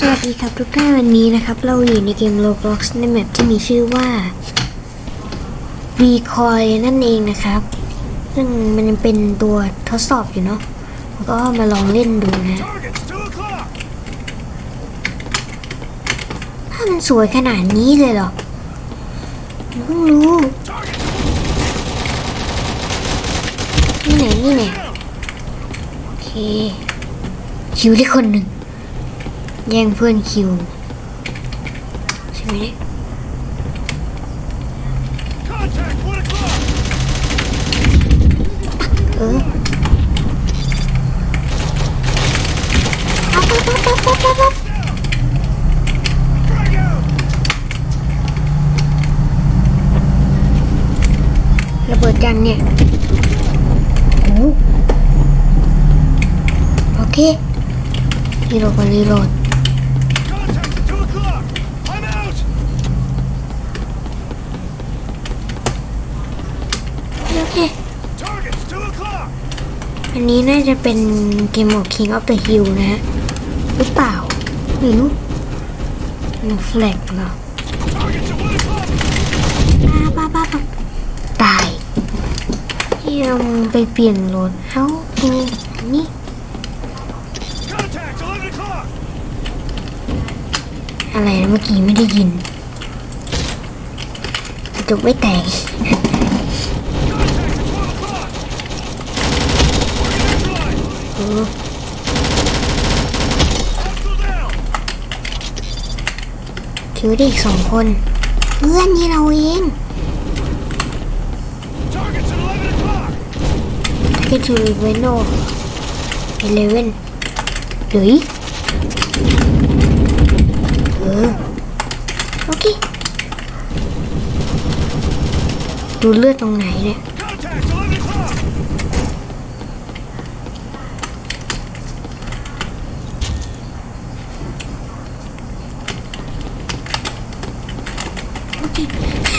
สวัสดีครับทุกท่านวันนี้นะครับ เราอยู่ในเกม Roblox ในแมปที่มีชื่อว่า v c o i นั่นเองนะครับ ซึ่งมันเป็นตัวทดสอบอยู่เนาะแล้วก็มาลองเล่นดูนะถ้ามันสวยขนาดนี้เลยเหรอเพิ่งรู้ นี่ไหนนี่ไหนโอเคคิวได้คนหนึ่ง แย่งเพื่อนคิวใช่ไหมเนี่ย Contact one o'clock. เออปั๊บปั๊บปั๊บปั๊บปั๊บปั๊บ Frag out. ระเบิดยังเนี่ยโอ้โอเครีโหลดก่อนรีโหลด อันนี้น่าจะเป็นเกมของ King of the Hill นะฮะหรือเปล่าไม่รู้มันแฟลกเหรอป้าป้าป้าตายยังไปเปลี่ยนรถเอ้าดูนี่อะไรนะเมื่อกี้ไม่ได้ยินกระจกไม่แตก ถือได้อีกสองคน เพื่อนที่เราเอง Target's at eleven o'clock. ก็ถือเวนโนเอเลเว่นหรือเออ โอเค ดูเลือดตรงไหนเนี่ย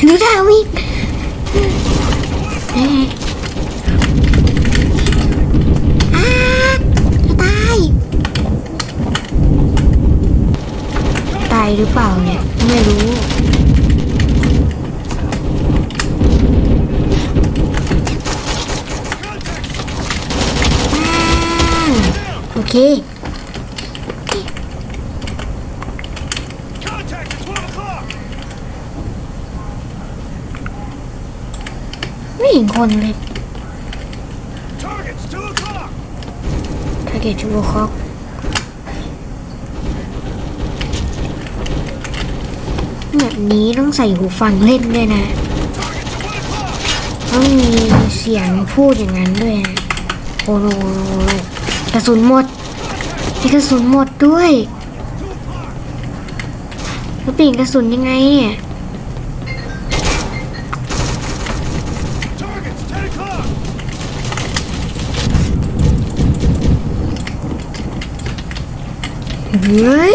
ดูท่าวิ่งตาย ตายหรือเปล่าเนี่ย ไม่รู้โอเค Contact at twelve o'clock. ไม่เห็น คนเลย Target's two o'clock. ถ้าเกิดจูโบคอกแบบนี้ต้องใส่หูฟังเล่นด้วยนะ ต้องมีเสียงพูดอย่างนั้นด้วยนะ โอ้โหกระสุนหมดมีกระสุนหมดด้วยแล้วเปลี่ยนกระสุนยังไงเนี่ย ฮ้ย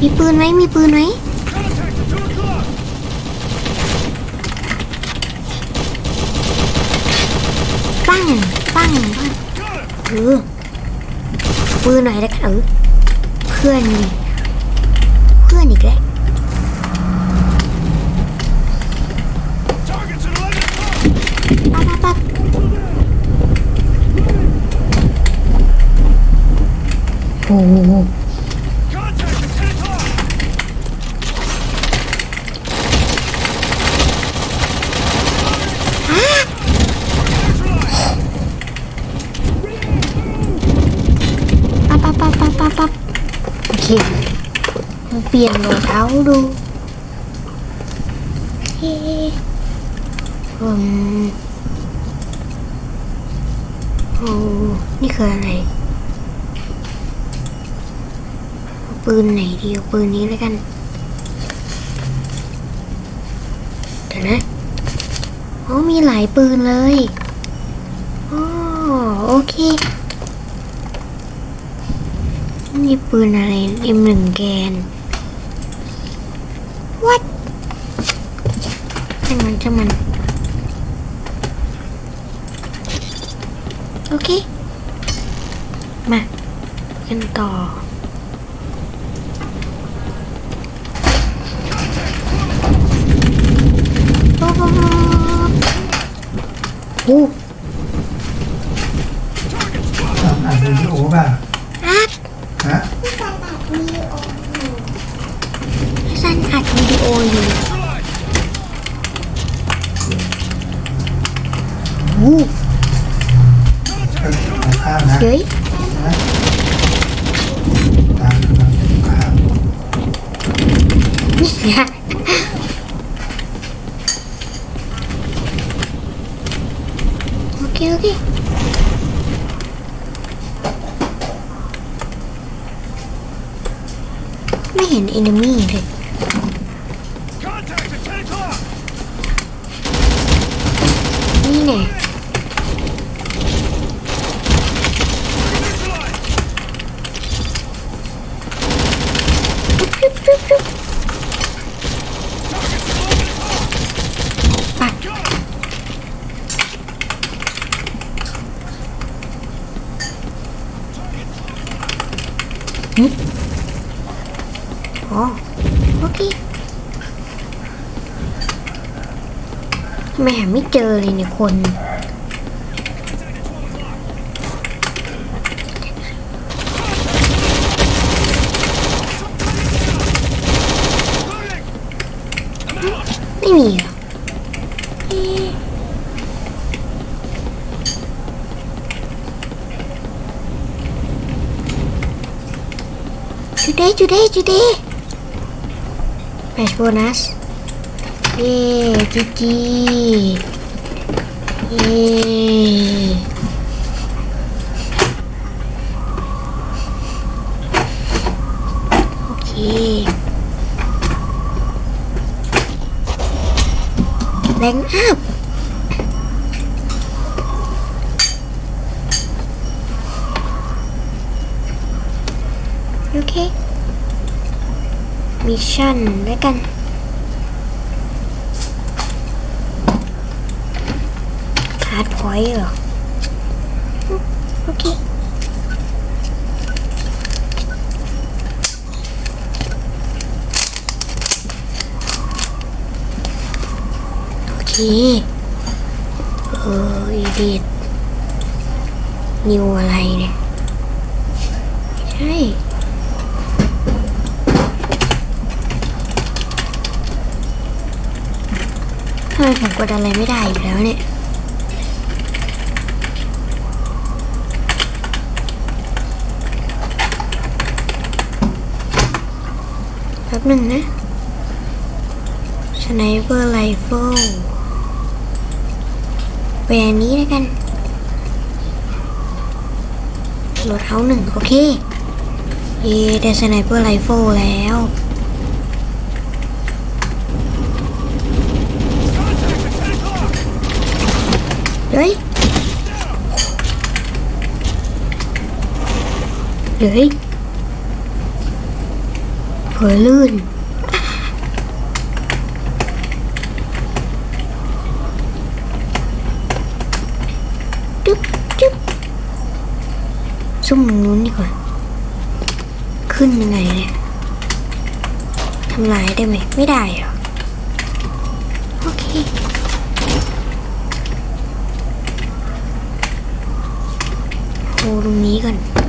มีปืนไหมมีปืนไหมปั้งปั้งปั้งเออปืนหน่อยแล้วกันเออเพื่อนนี่เพื่อนอีกแล้ว Target's at eleven o'clock. ปั๊บปั๊บปั๊บโอ้โห Contact at ten o'clock. อ้า Neutralize. ปั๊บปั๊บปั๊บปั๊บปั๊บปั๊บโอเคมาเป ลี่ยนรองเท้าดูเฮ้อืมโอ้นี่คืออะไร ปืนไหนดีปืนนี้แล้วกัน เดี๋ยวนะอ๋อมีหลายปืนเลยอ๋อโอเคนี่ปืนอะไร M1 แกน ช่างมันช่างมันโอเคมากันต่อโอ้โหโอ้ ทำอ่านวิดีโอป่ะ อัด ฮะ สั้นอัดวิดีโออยู่โอ้ ก็ของข้ามนะ เฮ้ย นะตามนะครับข้าม นี่ไงโอเค โอเค ไม่เห็นเอนมี่เลย Contact at 10 o'clock! นี่ไง Neutralized! ปัด อ๋อ โอเค ทำไมหาไม่เจอเลยเนี่ยคน ไม่มีอเอ๊ะจุดเดจุดเดจุดเดแมชโบนัส เย้จีจีเย้โอเคแรงอัพโอเคมิชชั่นด้วยกัน ฮาร์ดพ อยเหรอ โอเคโอเคเอออีดิทนิวอะไรเนี่ยใช่ทำไมผมกดอะไรไม่ได้อีกแล้วเนี่ย ป๊บหนึ่งนะสไนเปอร์ไรเฟิลเป็นอันนี้แล้วกันโหลดเอาหนึ่งโอเค เย่ได้สไนเปอร์ไรเฟิลแล้วเฮ้ยเฮ้ย ผลอลื่น จุ๊บจุ๊บซุ่มนู้นดีกว่า ขึ้นยังไงเนี่ยทำลายได้ไหม ไม่ได้หรอ โอเคโอ้ตรงนี้ก่อนตร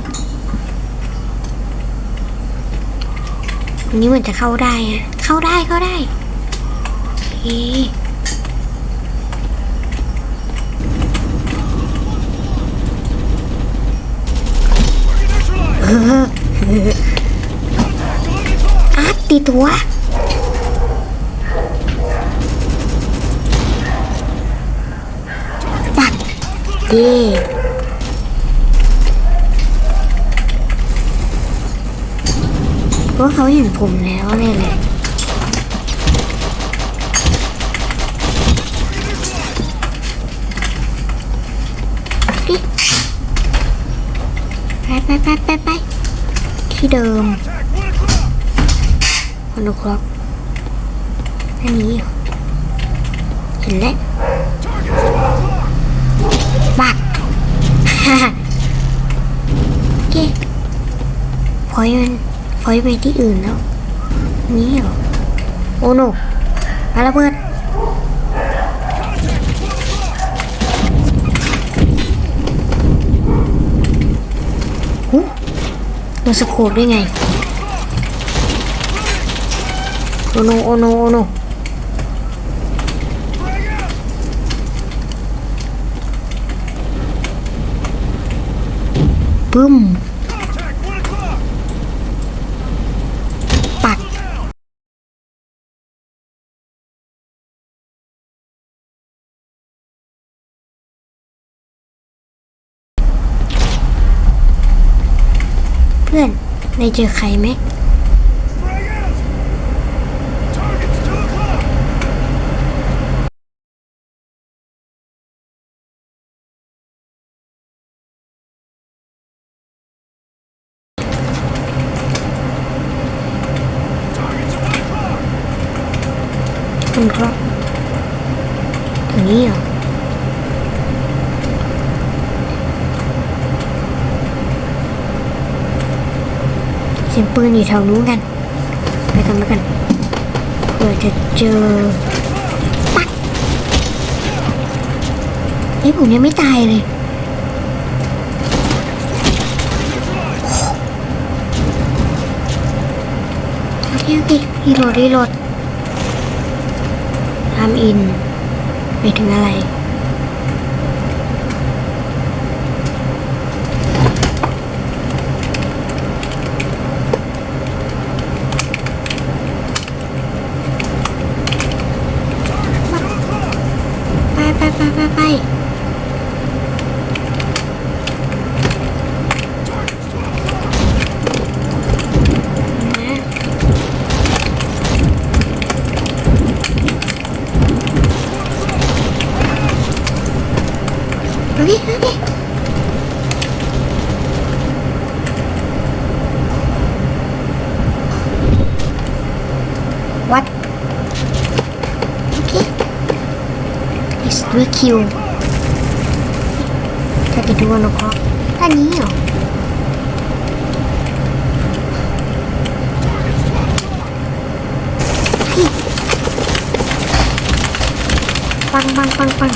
ง นี้เหมือนจะเข้าได้อะเข้าได้เข้าได้โอเค Neutralized! เอออาร์ตตีตัวปัดเย่ เพราเขาเห็นผมแล้วเนี่ยแหละไปไปไปไปไปที่เดิม Contact 1 o'clock! วันโอคล็อกอันนี้เห็นแล้ว Target's 12 o'clock! บักโอเคพอยมันพ อยไปที่อื่นแล้ว นี่เหรอ โอ้โนมาระเบิดหูโดนสโคปได้ไง โอโน โอโน โอโนปึ้ม Contact, one o'clock! ปัด เพื่ อนนายเจอใครไหมคุณครับตรงนี้เหรอ ยงปืนอยู่แถวนู้นกัน ไปกันไปกันเผื่อจะเจอปักเฮ้ยผมยังไม่ตายเลยโอเคโอเครีโหลดรีโหลดทำอินไปถึงอะไร ไปไปไปไปไปโอเคโอเควัดโอเค is we kill ถ้าจะดูวันก็ท่านี้เหรอปังปังปังปัง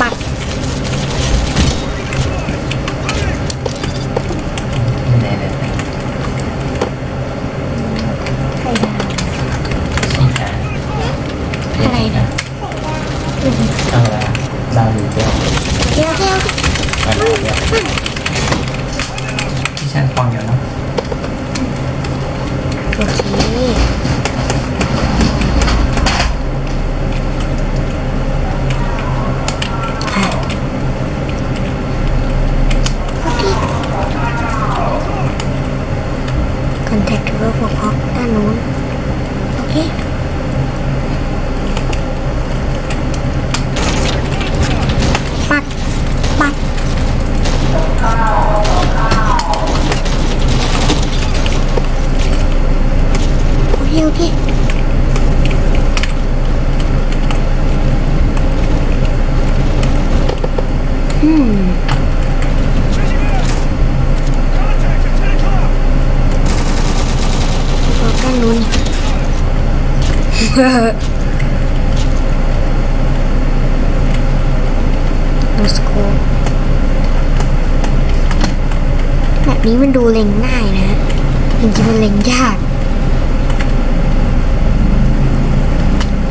ปัด ไหนไหนไหน ไข่ดาว นี่ค่ะ อะไรนะ เอาละดาวอยู่เดียว เดี๋ยวเดี๋ยว มาดาวเดียวที่ฉันฟังอยู่เนาะ โอเคค่ะโอเค contact to for pop ด้านนู้น โอเค ปัด ปัด โอเค โอเค อืม Contact at ten o'clock! ตัวกันนู้น โนสโคปแบบนี้มันดูเล็งง่ายนะจริงๆมันเล็งยาก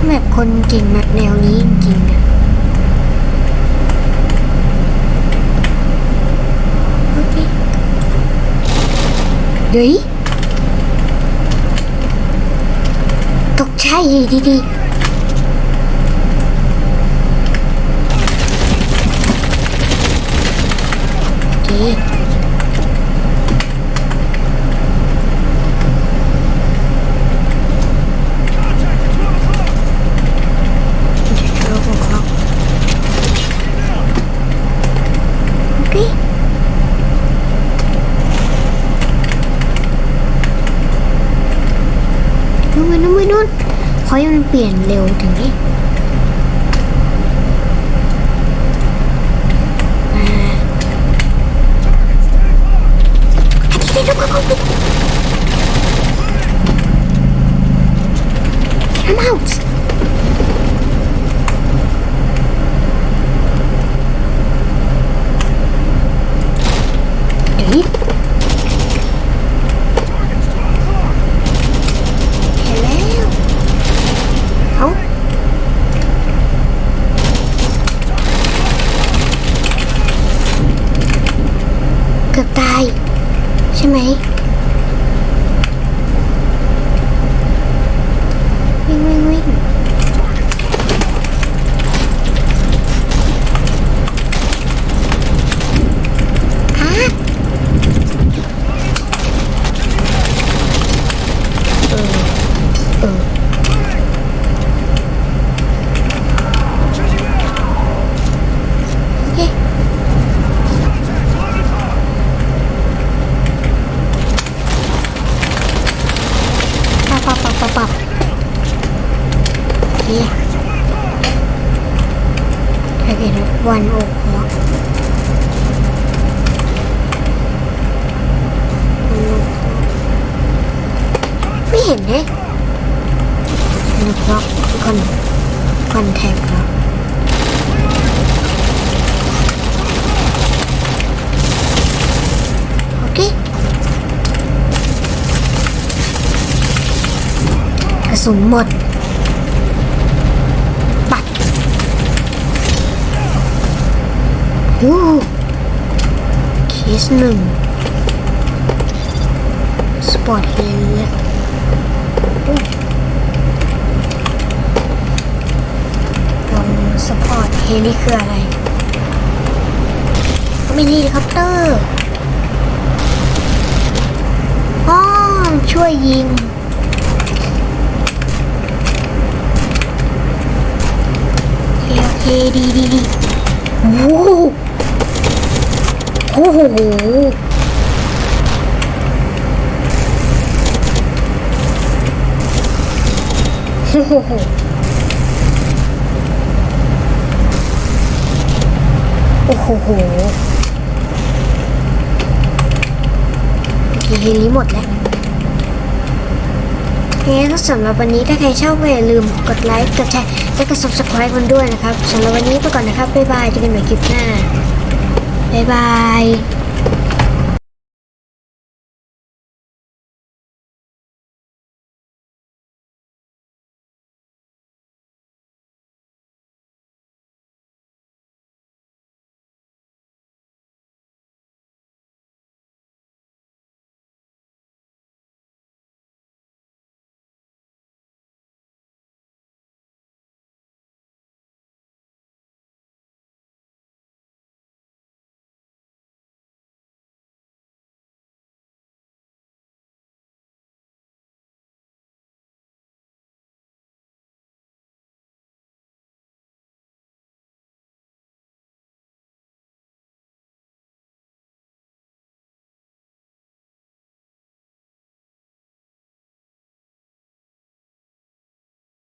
แบบคนเก่งแบบแนวนี้จริงๆอะโอเคเดี๋ยว ตกใจดีๆโอ out! ห็นเนี่ยนะครับคอนคอนแทคครับโอเคกระสุนหมดปัดวู้เคสหนึ่งสปอร์ตเฮลิ ลองสปอร์ตเฮลิคืออะไร ก็ไม่ใช่เฮลิคอปเตอร์อ๋อช่วยยิงเคโอเคดีดีดีโอ้โหโอ้โห โอ้โหโอ้โหเฮลิหมดแล้วโอเคก็สำหรับวันนี้ถ้าใครชอบก็อย่าลืมกดไลค์ กดแชร์ และก็ subscribe มันด้วยนะครับสำหรับวันนี้ไปก่อนนะครับ บ๊ายบายเจอกันใหม่คลิปหน้า บ๊ายบาย